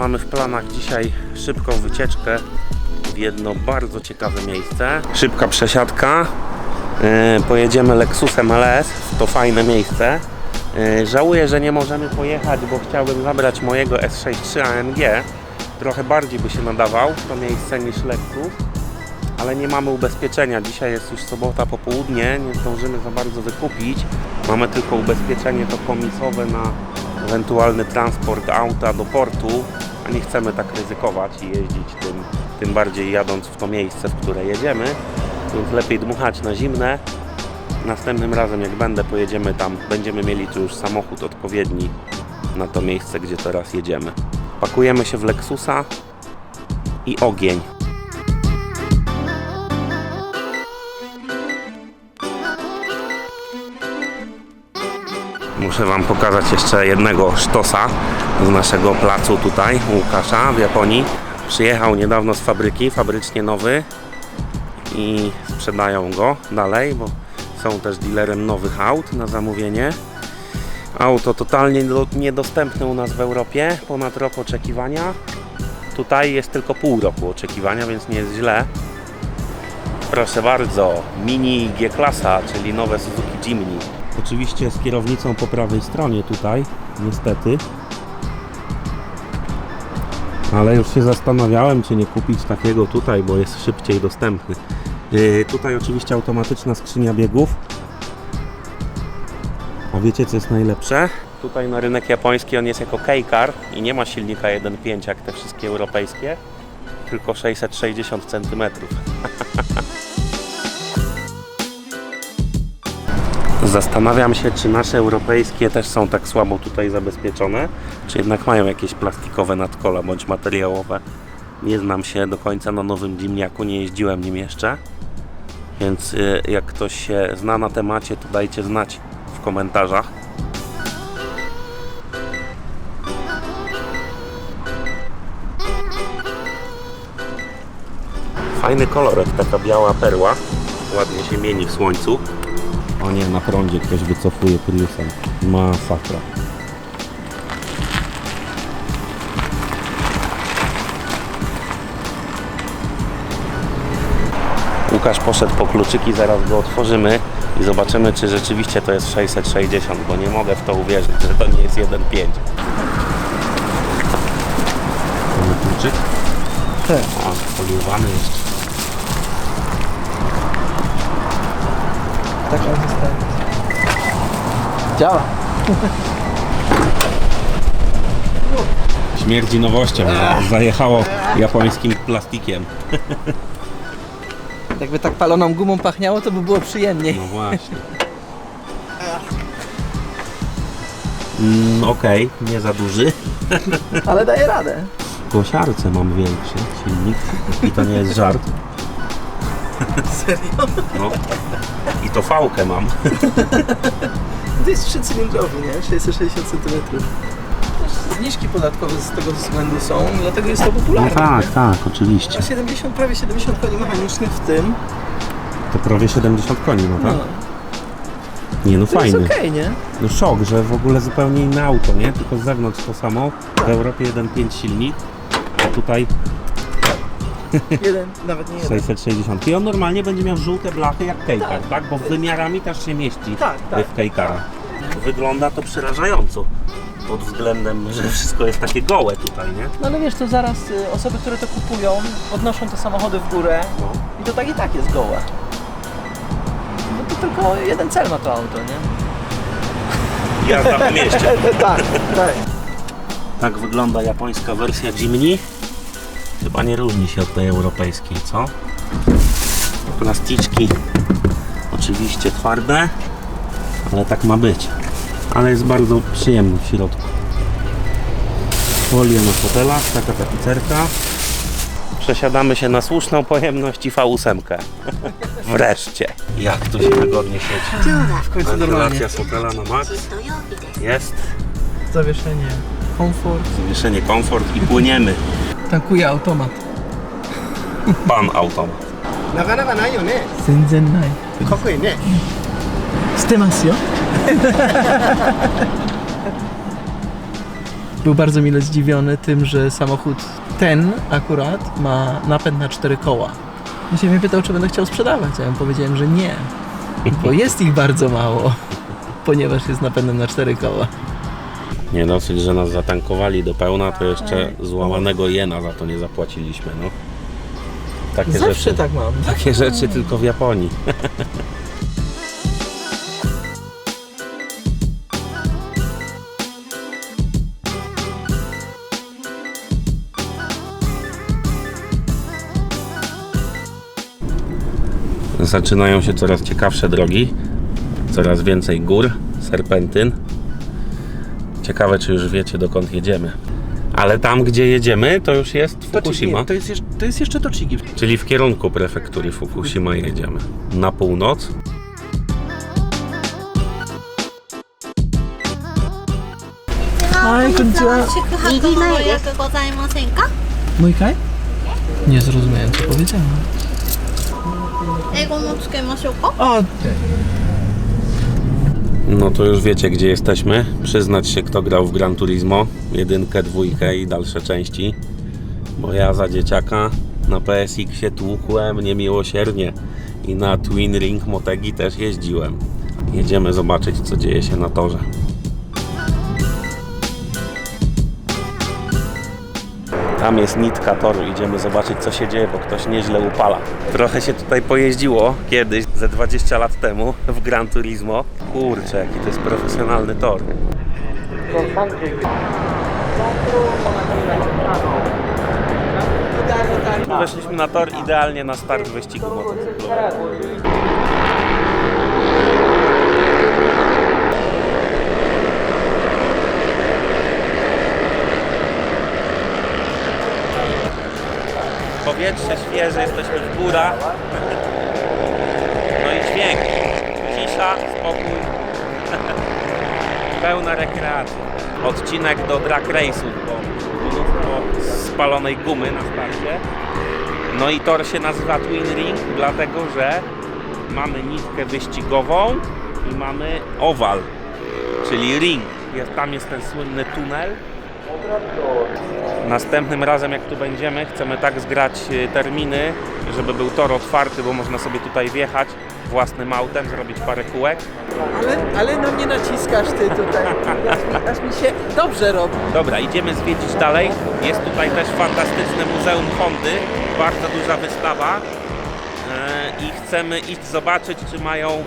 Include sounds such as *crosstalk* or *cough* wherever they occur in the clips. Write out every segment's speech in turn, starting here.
Mamy w planach dzisiaj szybką wycieczkę w jedno bardzo ciekawe miejsce. Szybka przesiadka. Yy, Pojedziemy Lexusem LS to fajne miejsce. Yy, Żałuję, że nie możemy pojechać, bo chciałbym zabrać mojego S63 AMG. Trochę bardziej by się nadawał to miejsce niż Lexus ale nie mamy ubezpieczenia. Dzisiaj jest już sobota popołudnie, nie zdążymy za bardzo wykupić. Mamy tylko ubezpieczenie to komisowe na ewentualny transport auta do portu, nie chcemy tak ryzykować i jeździć tym, tym bardziej jadąc w to miejsce, w które jedziemy, więc lepiej dmuchać na zimne. Następnym razem jak będę pojedziemy tam, będziemy mieli tu już samochód odpowiedni na to miejsce, gdzie teraz jedziemy. Pakujemy się w Lexusa i ogień. Muszę Wam pokazać jeszcze jednego sztosa z naszego placu tutaj, Łukasza w Japonii. Przyjechał niedawno z fabryki, fabrycznie nowy i sprzedają go dalej, bo są też dealerem nowych aut na zamówienie. Auto totalnie do- niedostępne u nas w Europie, ponad rok oczekiwania. Tutaj jest tylko pół roku oczekiwania, więc nie jest źle. Proszę bardzo, Mini G-klasa, czyli nowe Suzuki Jimny. Oczywiście z kierownicą po prawej stronie tutaj, niestety. Ale już się zastanawiałem, czy nie kupić takiego tutaj, bo jest szybciej dostępny. Yy, tutaj oczywiście automatyczna skrzynia biegów. A wiecie co jest najlepsze? Tutaj na rynek japoński on jest jako K-Car i nie ma silnika 1.5 jak te wszystkie europejskie, tylko 660 cm. *laughs* Zastanawiam się, czy nasze europejskie też są tak słabo tutaj zabezpieczone, czy jednak mają jakieś plastikowe nadkola bądź materiałowe. Nie znam się do końca na nowym Dimniaku, nie jeździłem nim jeszcze. Więc y, jak ktoś się zna na temacie, to dajcie znać w komentarzach. Fajny kolorek, taka biała perła. Ładnie się mieni w słońcu. O nie, na prądzie ktoś wycofuje Priusem. Masakra. Łukasz poszedł po kluczyki, zaraz go otworzymy i zobaczymy, czy rzeczywiście to jest 660, bo nie mogę w to uwierzyć, że to nie jest 1.5. Mamy kluczyk? Tak. O, foliowany jeszcze. Tak on zostaje. Działa. Śmierdzi nowością, zajechało japońskim plastikiem. Jakby tak paloną gumą pachniało, to by było przyjemniej. No właśnie. *laughs* Mm, Okej, nie za duży. Ale daje radę. W Gosiarce mam większy silnik i to nie jest żart. *laughs* Serio? No. I to fałkę mam. To jest trzycylindrowy, nie? 660 cm. Zniżki podatkowe z tego względu są, dlatego jest to popularne. tak, oczywiście. A 70, prawie 70 koni mechanicznych w tym, To prawie 70 koni, no no, tak? Nie, no to jest okej, nie? No szok, że w ogóle zupełnie inne auto, nie? Tylko z zewnątrz to samo. W Europie 1.5 silnik, a tutaj *laughs* Jeden, nawet nie jeden. 660. I on normalnie będzie miał żółte blachy jak Kejkar, tak? Bo wymiarami też się mieści Tak, tak. w Kejkara. Wygląda to przerażająco. Pod względem, że wszystko jest takie gołe tutaj, nie? No ale wiesz, to zaraz y, osoby, które to kupują, podnoszą te samochody w górę No. i to tak i tak jest gołe. No to tylko jeden cel ma to auto, nie? *laughs* Jazda po mieście. *laughs* tak, tak. Tak wygląda japońska wersja Jimny. Chyba nie różni się od tej europejskiej, co? Plasticzki oczywiście twarde, ale tak ma być. Ale jest bardzo przyjemny w środku. Folia na fotelach, taka tapicerka. Przesiadamy się na słuszną pojemność i V8. *laughs* Wreszcie. Jak to się wygodnie siedzi. W końcu normalnie. Wentylacja fotela na max. Jest. Zawieszenie, komfort. Zawieszenie komfort i płyniemy Tankuje automat. Pan automat. なかなかないよね全然ない。かっこいいね捨てますよ。 był bardzo mile zdziwiony tym, że samochód ten akurat ma napęd na cztery koła. I się mnie pytał, czy będę chciał sprzedawać, a ja mu powiedziałem, że nie, bo jest ich bardzo mało, ponieważ jest napędem na cztery koła. Nie dosyć, że nas zatankowali do pełna, to jeszcze złamanego jena za to nie zapłaciliśmy, no. Takie Zawsze rzeczy, tak mam. takie rzeczy tylko w Japonii. *laughs* Zaczynają się coraz ciekawsze drogi, coraz więcej gór, serpentyn. Ciekawe, czy już wiecie, dokąd jedziemy. Ale tam, gdzie jedziemy, to już jest Fukushima. To jest, jeszcze, to jest jeszcze Tochigi. Czyli w kierunku prefektury Fukushima jedziemy. Na północ. はいこんにちは宿泊のご予約ございませんか Mój kaj? Nie zrozumiałem, co powiedziałem. 英語もつけましょうか O, no to już wiecie, gdzie jesteśmy. Przyznać się, kto grał w Gran Turismo. Jedynkę, dwójkę i dalsze części. Bo ja za dzieciaka na PSX-ie tłukłem niemiłosiernie. I na Twin Ring Motegi też jeździłem. Jedziemy zobaczyć, co dzieje się na torze. Tam jest nitka toru, idziemy zobaczyć co się dzieje, bo ktoś nieźle upala. Trochę się tutaj pojeździło kiedyś, ze 20 lat temu, w Gran Turismo. Kurczę, jaki to jest profesjonalny tor. Weszliśmy na tor idealnie na start wyścigu motocyklowego. Powietrze świeże, jesteśmy w górach. No i dźwięk. Cisza, spokój. *laughs* Pełna rekreacja. Odcinek do drag race'u, bo mnóstwo spalonej gumy na starcie. No i tor się nazywa Twin Ring, dlatego że mamy nitkę wyścigową i mamy owal, czyli ring. Tam jest ten słynny tunel. Następnym razem jak tu będziemy, chcemy tak zgrać y, terminy, żeby był tor otwarty, bo można sobie tutaj wjechać własnym autem, zrobić parę kółek. ale, ale na mnie naciskasz ty tutaj. Aż mi, aż mi się dobrze robi. Dobra, idziemy zwiedzić dalej. Jest tutaj też fantastyczne Muzeum Hondy, bardzo duża wystawa E, i chcemy iść zobaczyć, czy mają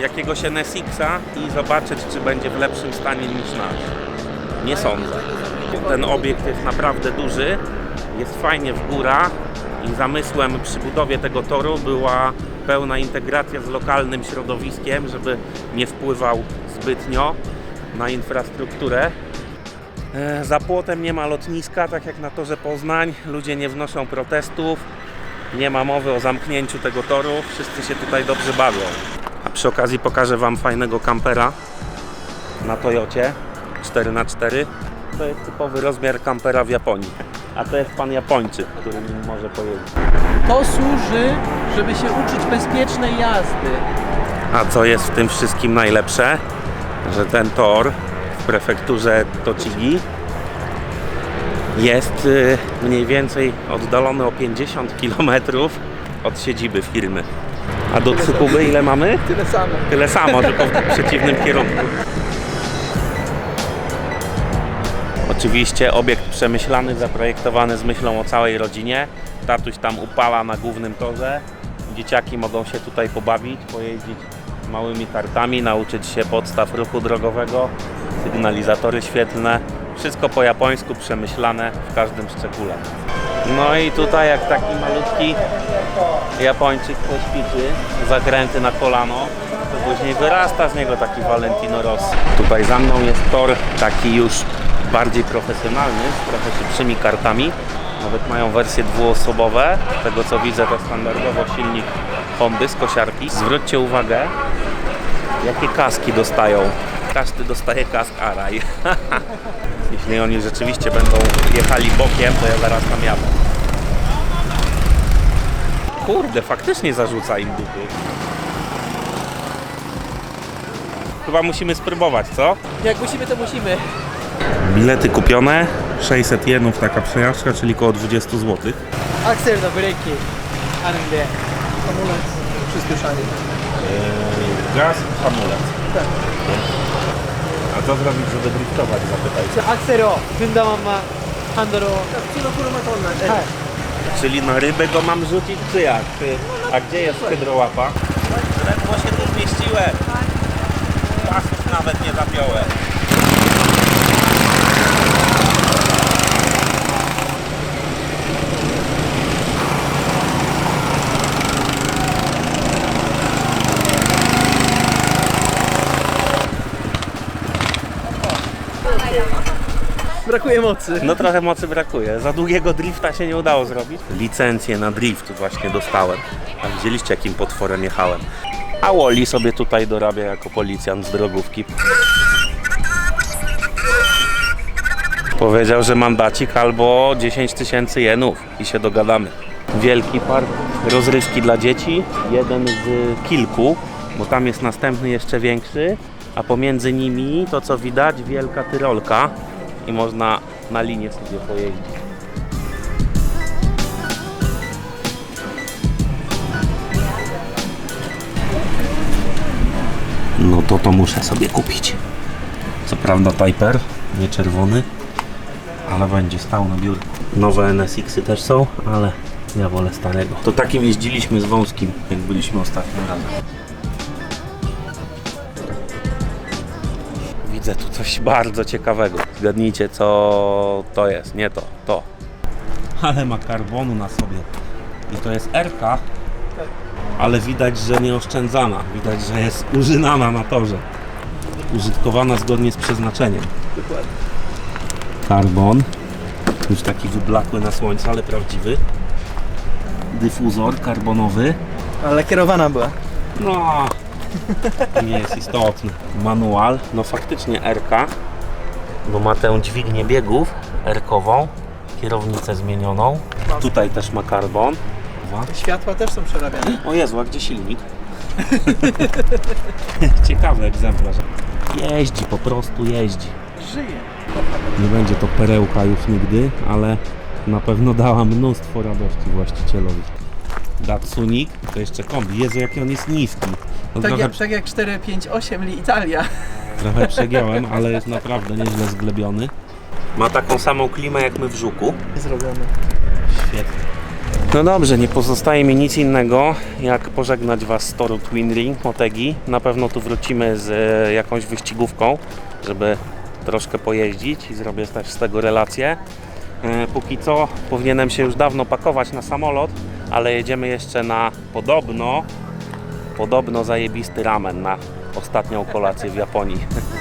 jakiegoś NSX-a i zobaczyć, czy będzie w lepszym stanie niż nasz. Nie sądzę. Ten obiekt jest naprawdę duży, jest fajnie w górach i zamysłem przy budowie tego toru była pełna integracja z lokalnym środowiskiem, żeby nie wpływał zbytnio na infrastrukturę. E, Za płotem nie ma lotniska, tak jak na torze Poznań. Ludzie nie wnoszą protestów. Nie ma mowy o zamknięciu tego toru. Wszyscy się tutaj dobrze bawią. A przy okazji pokażę Wam fajnego kampera na Toyocie 4x4. To jest typowy rozmiar kampera w Japonii. A to jest pan Japończyk, który nim może pojeździć. To służy, żeby się uczyć bezpiecznej jazdy. A co jest w tym wszystkim najlepsze? Że ten tor w prefekturze Tochigi jest y, mniej więcej oddalony o 50 km od siedziby firmy. A do Tsukuby ile mamy? Tyle samo. Tyle samo, tylko w przeciwnym kierunku. Oczywiście obiekt przemyślany, zaprojektowany z myślą o całej rodzinie. Tatuś tam upala na głównym torze. Dzieciaki mogą się tutaj pobawić, pojeździć małymi kartami, nauczyć się podstaw ruchu drogowego, sygnalizatory świetlne. Wszystko po japońsku przemyślane w każdym szczególe. No i tutaj jak taki malutki Japończyk poćwiczy zakręty na kolano, to później wyrasta z niego taki Valentino Rossi. Tutaj za mną jest tor taki już bardziej profesjonalny, z trochę szybszymi kartami. Nawet mają wersje dwuosobowe. Z tego co widzę to standardowo silnik Hondy z kosiarki. Zwróćcie uwagę, jakie kaski dostają. Każdy dostaje kask Araj. *laughs* Jeśli oni rzeczywiście będą jechali bokiem, to ja zaraz tam jadę. Kurde, faktycznie zarzuca im dupy. Chyba musimy spróbować, co? Jak musimy, to musimy. Bilety kupione, 600 jenów taka przejażdżka, czyli około 20 zł. Akcel do breki, angle, hamulec, przyspieszanie. Yy, gaz, hamulec. Tak. A co zrobić, żeby driftować, zapytajcie. Akcel o, wynda mama, handel o. Tak, tak. tak, Czyli na rybę go mam rzucić, czy jak? Ty- A gdzie jest hydrołapa? Ledwo się tu zmieściłem. Pasów nawet nie zapiąłem. Brakuje mocy No trochę mocy brakuje. Za długiego drifta się nie udało zrobić. Licencję na drift właśnie dostałem. A widzieliście jakim potworem jechałem. A Woli sobie tutaj dorabia jako policjant z drogówki. Powiedział, że mandacik albo 10 tysięcy jenów i się dogadamy. Wielki park rozrywki dla dzieci, jeden z kilku, bo tam jest następny jeszcze większy, a pomiędzy nimi to co widać wielka tyrolka i można na linię sobie pojeździć. No to to muszę sobie kupić. Co prawda Typer, nie czerwony, ale będzie stał na biurku. Nowe NSX-y też są, ale ja wolę starego. To takim jeździliśmy z wąskim, jak byliśmy ostatnim razem. Widzę tu coś bardzo ciekawego. Zgadnijcie, co to jest. Nie to, to. Ale ma karbonu na sobie. I to jest RK, ale widać, że nie oszczędzana. Widać, że jest użynana na torze. Użytkowana zgodnie z przeznaczeniem. Karbon. Już taki wyblakły na słońcu, ale prawdziwy. Dyfuzor karbonowy. ale kierowana była No, nie jest istotne. Manual, no faktycznie RK, bo ma tę dźwignię biegów R-kową, kierownicę zmienioną. Tutaj też ma karbon. Światła też są przerabiane O Jezu, a gdzie silnik? *laughs* Ciekawy egzemplarz. Jeździ, po prostu jeździ. żyje Nie będzie to perełka już nigdy, ale na pewno dała mnóstwo radości właścicielowi. Datsunik, to jeszcze kombi. Jezu, jaki on jest niski. No tak, trochę, jak, tak jak 458 li Italia *laughs* trochę przegiąłem, ale jest naprawdę nieźle zglebiony. Ma taką samą klimę jak my w Żuku. zrobione Świetnie. No dobrze, nie pozostaje mi nic innego, jak pożegnać Was z toru Twin Ring Motegi. Na pewno tu wrócimy z e, jakąś wyścigówką, żeby troszkę pojeździć i zrobię też z tego relację. E, Póki co powinienem się już dawno pakować na samolot, ale jedziemy jeszcze na podobno, podobno zajebisty ramen na ostatnią kolację w Japonii. *laughs*